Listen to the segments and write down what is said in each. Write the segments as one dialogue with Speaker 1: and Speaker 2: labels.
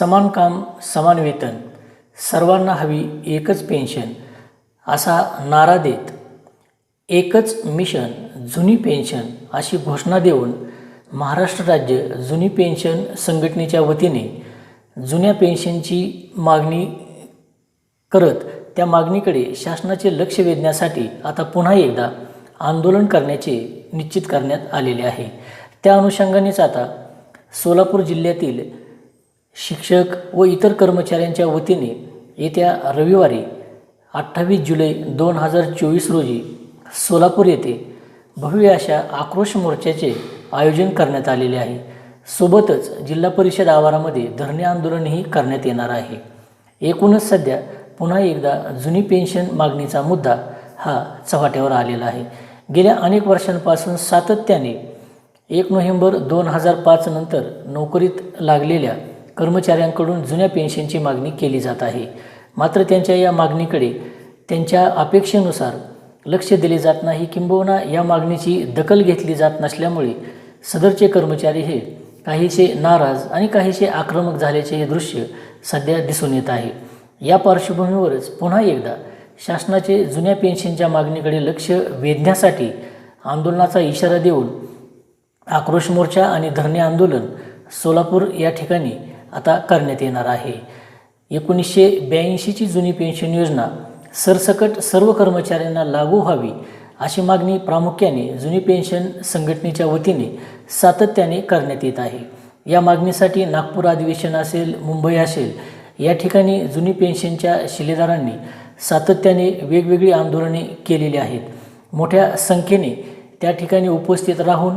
Speaker 1: समान काम समान वेतन सर्वांना हवी एकच पेन्शन असा नारा देत एकच मिशन जुनी पेन्शन अशी घोषणा देऊन महाराष्ट्र राज्य जुनी पेन्शन संघटनेच्या वतीने जुन्या पेन्शनची मागणी करत त्या मागणीकडे शासनाचे लक्ष वेधण्यासाठी आता पुन्हा एकदा आंदोलन करण्याचे निश्चित करण्यात आलेले आहे. त्या अनुषंगानेच आता सोलापूर जिल्ह्यातील शिक्षक व इतर कर्मचाऱ्यांच्या वतीने येत्या रविवारी अठ्ठावीस जुलै दोन हजार चोवीस रोजी सोलापूर येथे भव्य अशा आक्रोश मोर्चाचे आयोजन करण्यात आलेले आहे. सोबतच जिल्हा परिषद आवारामध्ये धरणे आंदोलनही करण्यात येणार आहे. एकूणच सध्या पुन्हा एकदा जुनी पेन्शन मागणीचा मुद्दा हा चव्हाट्यावर आलेला आहे. गेल्या अनेक वर्षांपासून सातत्याने एक नोव्हेंबर दोन हजार पाच नंतर नोकरीत लागलेल्या कर्मचाऱ्यांकडून जुन्या पेन्शनची मागणी केली जात आहे. मात्र त्यांच्या या मागणीकडे त्यांच्या अपेक्षेनुसार लक्ष दिले जात नाही. किंबहुना या मागणीची दखल घेतली जात नसल्यामुळे सदरचे कर्मचारी हे काहीसे नाराज आणि काहीसे आक्रमक झाल्याचे हे दृश्य सध्या दिसून येत आहे. या पार्श्वभूमीवरच पुन्हा एकदा शासनाचे जुन्या पेन्शनच्या मागणीकडे लक्ष वेधण्यासाठी आंदोलनाचा इशारा देऊन आक्रोश मोर्चा आणि धरणे आंदोलन सोलापूर या ठिकाणी आता करण्यात येणार आहे. एकोणीसशे ब्याऐंशीची जुनी पेन्शन योजना सरसकट सर्व कर्मचाऱ्यांना लागू व्हावी अशी मागणी प्रामुख्याने जुनी पेन्शन संघटनेच्या वतीने सातत्याने करण्यात येत आहे. या मागणीसाठी नागपूर अधिवेशन असेल मुंबई असेल या ठिकाणी जुनी पेन्शनच्या शिलेदारांनी सातत्याने वेगवेगळी आंदोलने केलेली आहेत. मोठ्या संख्येने त्या ठिकाणी उपस्थित राहून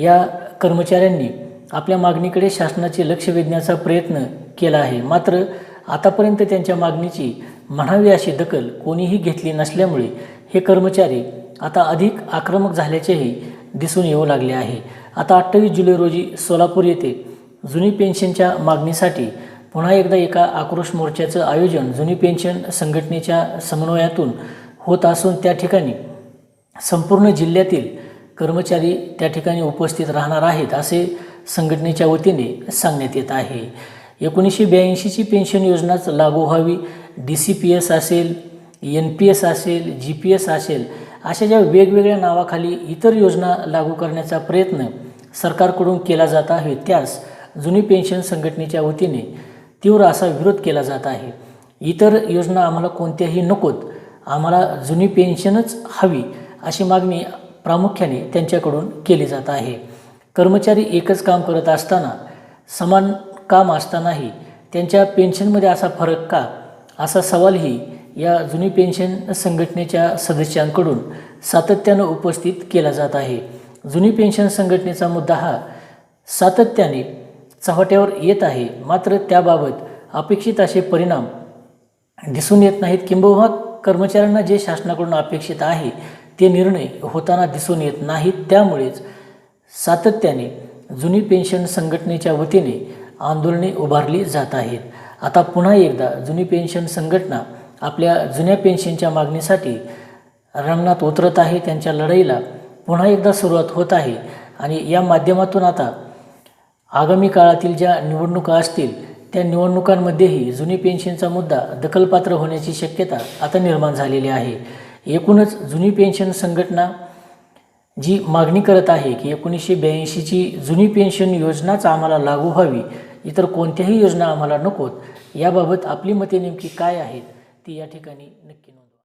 Speaker 1: या कर्मचाऱ्यांनी आपल्या मागणीकडे शासनाचे लक्ष वेधण्याचा प्रयत्न केला आहे. मात्र आतापर्यंत त्यांच्या मागणीची म्हणावी अशी दखल कोणीही घेतली नसल्यामुळे हे कर्मचारी आता अधिक आक्रमक झाल्याचेही दिसून येऊ लागले आहे. आता अठ्ठावीस जुलै रोजी सोलापूर येथे जुनी पेन्शनच्या मागणीसाठी पुन्हा एकदा एका आक्रोश मोर्चाचं आयोजन जुनी पेन्शन संघटनेच्या समन्वयातून होत असून त्या ठिकाणी संपूर्ण जिल्ह्यातील कर्मचारी त्या ठिकाणी उपस्थित राहणार आहेत असे संघटनेच्या वतीने सांगण्यात येत आहे. एकोणीसशे ब्याऐंशीची पेन्शन योजनाच लागू व्हावी डी सी पी एस असेल एन पी एस असेल जी पी एस असेल अशा ज्या वेगवेगळ्या नावाखाली इतर योजना लागू करण्याचा प्रयत्न सरकारकडून केला जात आहे त्यास जुनी पेन्शन संघटनेच्या वतीने तीव्र असा विरोध केला जात आहे. इतर योजना आम्हाला कोणत्याही नकोत आम्हाला जुनी पेन्शनच हवी अशी मागणी प्रामुख्याने त्यांच्याकडून केली जात आहे. कर्मचारी एकच काम करत असताना समान काम असतानाही त्यांच्या पेन्शनमध्ये असा फरक का? असा सवालही या जुनी पेन्शन संघटनेच्या सदस्यांकडून सातत्यानं उपस्थित केला जात आहे. जुनी पेन्शन संघटनेचा मुद्दा हा सातत्याने चव्हाट्यावर येत आहे. मात्र त्याबाबत अपेक्षित असे परिणाम दिसून येत नाहीत. किंबहुना कर्मचाऱ्यांना जे शासनाकडून अपेक्षित आहे ते निर्णय होताना दिसून येत नाहीत. त्यामुळेच सातत्याने जुनी पेन्शन संघटनेच्या वतीने आंदोलने उभारली जात आहेत. आता पुन्हा एकदा जुनी पेन्शन संघटना आपल्या जुन्या पेन्शनच्या मागणीसाठी रंगणात उतरत आहे. त्यांच्या लढाईला पुन्हा एकदा सुरुवात होत आहे आणि या माध्यमातून आता आगामी काळातील ज्या निवडणुका असतील त्या निवडणुकांमध्येही जुनी पेन्शनचा मुद्दा दखलपात्र होण्याची शक्यता आता निर्माण झालेली आहे. एकूणच जुनी पेन्शन संघटना जी मागणी करत आहे की एकोणीसशे ब्याऐंशीची जुनी पेन्शन योजनाच आम्हाला लागू व्हावी. इतर कोणत्याही योजना आम्हाला नकोत. याबाबत आपली मते नेमकी काय आहेत? ती या ठिकाणी नक्की